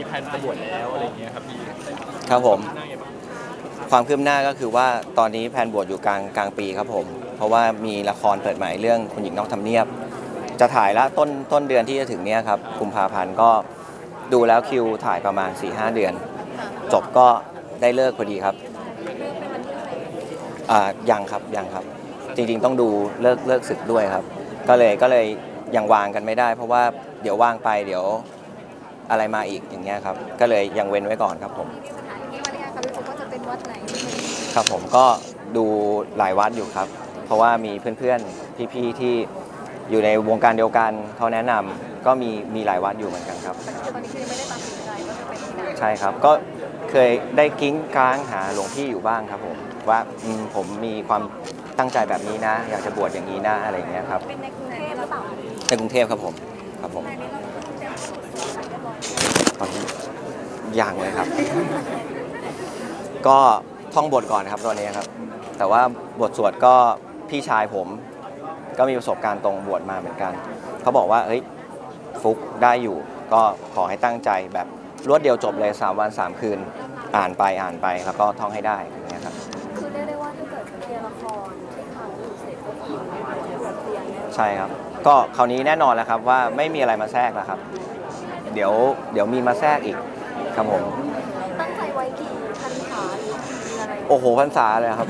มีแผนจะบวชแล้วอะไรอย่างเงี้ยครับพี่ครับผมหน้าไงบ้างความคืบหน้าก็คือว่าตอนนี้แผนบวชอยู่กลางกลางปีครับผม เพราะว่ามีละครเปิดใหม่เรื่องคุณหญิงนอกทำเนียบ จะถ่ายละต้นต้นเดือนที่จะถึงเนี้ยครับกุมภาพันธ์ก็ดูแล้วคิวถ่ายประมาณ 4-5 เดือน จบก็ได้เลิกพอดีครับอ่ายังครับยังครับ จริงๆต้องดูเลิกเลิกศึกด้วยครับ ก็เลยก็เลยยังวางกันไม่ได้ เพราะว่าเดี๋ยวว่างไปเดี๋ยว อะไรมาอีกอย่างเงี้ยครับ ก็เลยยังเว้นไว้ก่อนครับผมสถานที่วันนี้ค่ะรู้สึกว่าจะเป็นวัดไหนครับผมก็ดูหลายวัดอยู่ครับ เพราะว่ามีเพื่อนๆพี่ๆที่อยู่ในวงการเดียวกันเขาแนะนำก็มีมีหลายวัดอยู่เหมือนกันครับ แต่คือตอนนี้คือยังไม่ได้ตัดสินใจว่าจะเป็นที่ไหนใช่ครับ ก็เคยได้กิ้งก้างหาหลวงพี่อยู่บ้างครับผมว่าอืมผมมีความตั้งใจแบบนี้นะ อยากจะบวชอย่างนี้นะอะไรอย่างเงี้ยครับเป็นในกรุงเทพหรือเปล่าในกรุงเทพครับผมครับผมในนี้เราต้องเตรียมตัวเรียบร้อย ตอนนี้ยังเลยครับ ก็ท่องบทก่อนครับตอนนี้ครับ แต่ว่าบทสวดก็พี่ชายผม ก็มีประสบการณ์ตรงบวชมาเหมือนกัน เขาบอกว่าเฮ้ยฟุกได้อยู่ ก็ขอให้ตั้งใจแบบรวดเดียวจบเลย 3 วัน 3 คืนอ่านไปอ่านไปแล้วก็ท่องให้ได้อย่างเงี้ยครับคือเรียกได้ว่าถ้าเกิดเรียนละครที่เขาอยู่เสร็จก็คือแบบเรียนเนี่ยใช่ครับ ก็คราวนี้แน่นอนแล้วครับว่าไม่มีอะไรมาแทรกแล้วครับ เดี๋ยวเดี๋ยวมีมาแทรกอีกครับผม ตั้งใจไว้กี่พันขาหรือมีอะไรโอ้โหพรรษาเลยครับ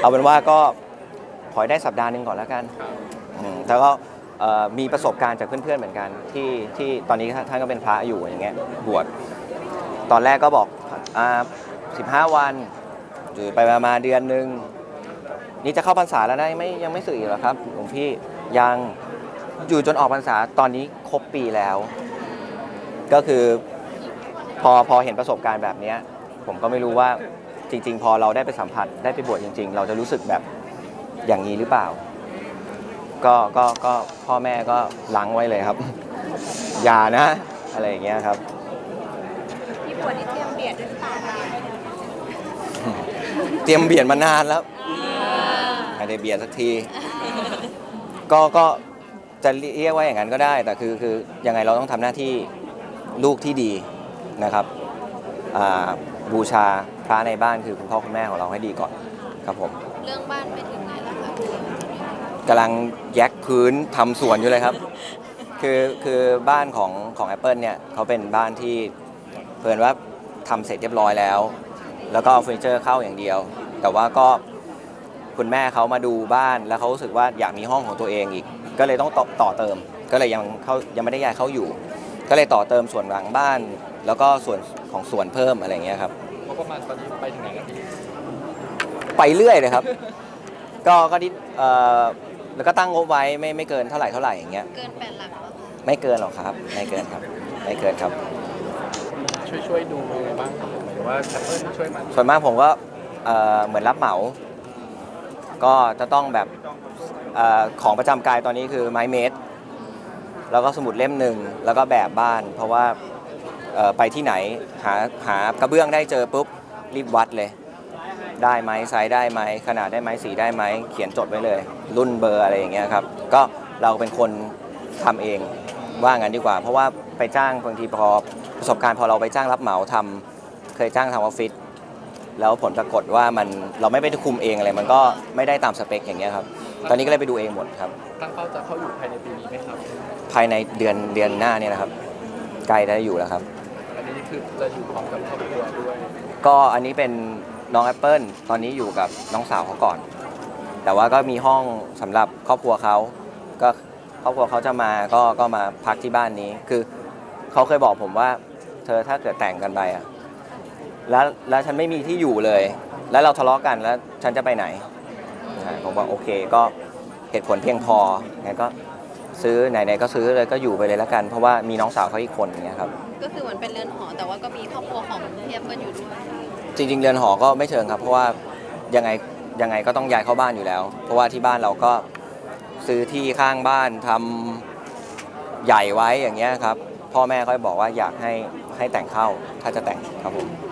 เอาเป็นว่าก็ขอให้ได้สัปดาห์หนึ่งก่อนแล้วกันอืมแล้วก็เอ่อมีประสบการณ์จากเพื่อนๆเหมือนกัน ที่ที่ตอนนี้ท่านก็เป็นพระอยู่อย่างเงี้ยบวชตอนแรกก็บอกอ่าสิบห้าวันอยู่ไปประมาณเดือนหนึ่งนี่จะเข้าพรรษาแล้วนะยังไม่ยังไม่สึกอีกเหรอครับหลวงพี่ยัง อยู่จนออกพรรษาตอนนี้ครบปีแล้ว ก็คือพอพอเห็นประสบการณ์แบบเนี้ย ผมก็ไม่รู้ว่าจริง ๆ พอเราได้ไปสัมผัสได้ไปบวชจริง ๆ เราจะรู้สึกแบบอย่างนี้หรือเปล่า ก็ก็ก็พ่อแม่ก็ล้างไว้เลยครับ อย่านะ อะไรอย่างเงี้ยครับ ที่บวชนี่เตรียมเบียดด้วยหรือเปล่าคะเตรียมเบียดมานานแล้วไม่ได้เบียดสักที ก็ก็ จะเรียกว่าอย่างนั้นก็ได้ แต่คือคือยังไงเราต้องทำหน้าที่ลูกที่ดีนะครับอ่าบูชาพระในบ้านคือคุณพ่อคุณแม่ของเราให้ดีก่อนครับผมเรื่องบ้านไปถึงไหนแล้วคะกำลังแยกพื้นทำสวนอยู่เลยครับ คือคือบ้านของของ Apple เนี่ยเขาเป็นบ้านที่เพิ่นว่าทำเสร็จเรียบร้อยแล้ว แล้วก็เอาเฟอร์นิเจอร์เข้าอย่างเดียว แต่ว่าก็ คุณแม่เขามาดูบ้าน แล้วเขารู้สึกว่าอยากมีห้องของตัวเองอีก ก็เลยต้องต่อต่อเติม ก็เลยยังเขายังไม่ได้ย้ายเข้าอยู่ ก็เลยต่อเติมส่วนหลังบ้าน แล้วก็ส่วนของสวนเพิ่มอะไรอย่างเงี้ยครับเพราะประมาณตอนนี้ไปถึงไหนแล้วพี่ไปเรื่อยเลยครับ ก็ก็ที่เอ่อแล้วก็ตั้งงบไว้ไม่ไม่เกินเท่าไหร่เท่าไหร่อย่างเงี้ย เกินแปดหลักแล้วค่ะไม่เกินหรอกครับ ไม่เกินครับ ไม่เกินครับ ช่วยช่วยดูยังไงบ้างครับหมายถึงว่าแอปเปิลช่วยมันส่วนมากผมก็เอ่อเหมือนรับเหมา ก็จะต้องแบบเออของประจำกายตอนนี้คือไม้เมตร แล้วก็สมุดเล่มหนึ่งแล้วก็แบบบ้าน เพราะว่าเอ่อไปที่ไหนหาหากระเบื้องได้เจอปุ๊บรีบวัดเลย ได้ไหมไซส์ได้ไหมขนาดได้ไหมสีได้ไหมเขียนจดไว้เลย รุ่นเบอร์อะไรอย่างเงี้ยครับ ก็เราเป็นคนทำเองว่างั้นดีกว่า เพราะว่าไปจ้างบางทีพอประสบการณ์พอเราไปจ้างรับเหมาทำเคยจ้างทำออฟฟิศ แล้วผลปรากฏว่ามันเราไม่ไปคุมเองอะไรมันก็ไม่ได้ตามสเปคอย่างเงี้ยครับตอนนี้ก็เลยไปดูเองหมดครับ ตั้งเป้าจะเข้าอยู่ภายในปีนี้ไหมครับ ภายในเดือนเดือนหน้าเนี่ยนะครับใกล้ได้อยู่แล้วครับ อันนี้คือจะอยู่พร้อมกับครอบครัวด้วยก็อันนี้เป็นน้องแอปเปิลตอนนี้อยู่กับน้องสาวเขาก่อน แต่ว่าก็มีห้องสำหรับครอบครัวเขาก็ครอบครัวเขาจะมาก็ก็มาพักที่บ้านนี้คือเขาเคยบอกผมว่า เธอถ้าเกิดแต่งกันไปอะ แล้วแล้วฉันไม่มีที่อยู่เลย แล้วเราทะเลาะกันแล้วฉันจะไปไหนอ่าผมบอกโอเคก็เหตุผลเพียงพองั้นก็ซื้อไหนๆก็ซื้อเลยก็อยู่ไปเลยแล้วกัน เพราะว่ามีน้องสาวเขาอีกคนอย่างเงี้ยครับ ก็คือเหมือนเป็นเรือนหอแต่ว่าก็มีครอบครัวของพี่แอปเปิลอยู่ด้วยจริง ๆ เรือนหอก็ไม่เชิงครับ เพราะว่ายังไงยังไงก็ต้องย้ายเข้าบ้านอยู่แล้ว เพราะว่าที่บ้านเราก็ซื้อที่ข้างบ้านทำใหญ่ไว้อย่างเงี้ยครับ พ่อแม่ก็บอกว่าอยากให้ให้แต่งเข้าถ้าจะแต่งครับผมอ